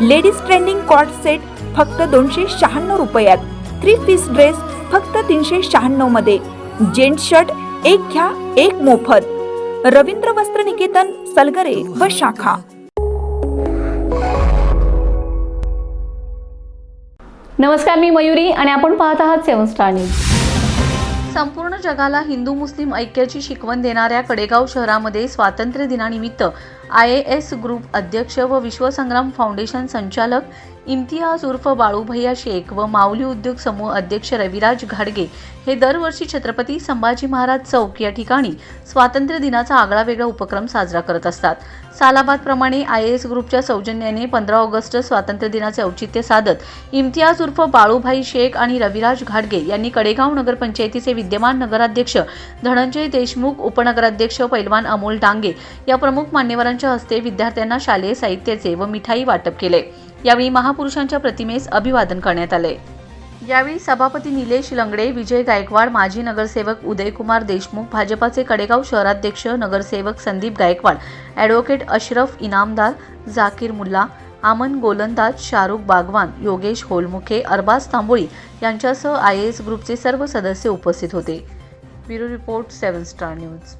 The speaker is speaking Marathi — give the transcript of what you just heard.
लेडीज ट्रेंडिंग कॉट सेट फक्त दोनशे शहाण्णव रुपयात. थ्री पीस ड्रेस फक्त तीनशे शहाण्णवमध्ये. जेंट्स शर्ट एक घ्या एक मोफत. रवींद्र वस्त्र निकेतन सलगरे व शाखा. नमस्कार मी मयुरी आणि आपण पाहत आहात सेवन स्टार न्यूज. संपूर्ण जगाला हिंदू मुस्लिम ऐक्याची शिकवण देणाऱ्या कडेगाव शहरामध्ये स्वातंत्र्य दिनानिमित्त आय ए एस ग्रुप अध्यक्ष व विश्वसंग्राम फाउंडेशन संचालक इम्तियाज उर्फ बाळूभैया शेख व माऊली उद्योग समूह अध्यक्ष रविराज घाडगे हे दरवर्षी छत्रपती संभाजी महाराज चौक या ठिकाणी स्वातंत्र्य दिनाचा आगळा वेगळा उपक्रम साजरा करत असतात. सालाबादप्रमाणे आय एस ग्रुपच्या सौजन्याने पंधरा ऑगस्ट स्वातंत्र्य दिनाचे औचित्य साधत इम्तियाज उर्फ बाळूभाई शेख आणि रविराज घाडगे यांनी कडेगाव नगरपंचायतीचे विद्यमान नगराध्यक्ष धनंजय देशमुख उपनगराध्यक्ष पैलवान अमोल डांगे या प्रमुख मान्यवरांच्या हस्ते विद्यार्थ्यांना शालेय साहित्याचे व मिठाई वाटप केले. यावेळी महापुरुषांच्या प्रतिमेस अभिवादन करण्यात आले. यावेळी सभापती निलेश लंगडे विजय गायकवाड माजी नगरसेवक उदयकुमार देशमुख भाजपाचे कडेगाव शहराध्यक्ष नगरसेवक संदीप गायकवाड ॲडव्होकेट अशरफ इनामदार झाकीर मुल्ला आमन गोलंदाज शाहरुख बागवान योगेश होलमुखे अरबाज तांबोळी यांच्यासह आय एस ग्रुपचे सर्व सदस्य उपस्थित होते. Bureau report seven star news.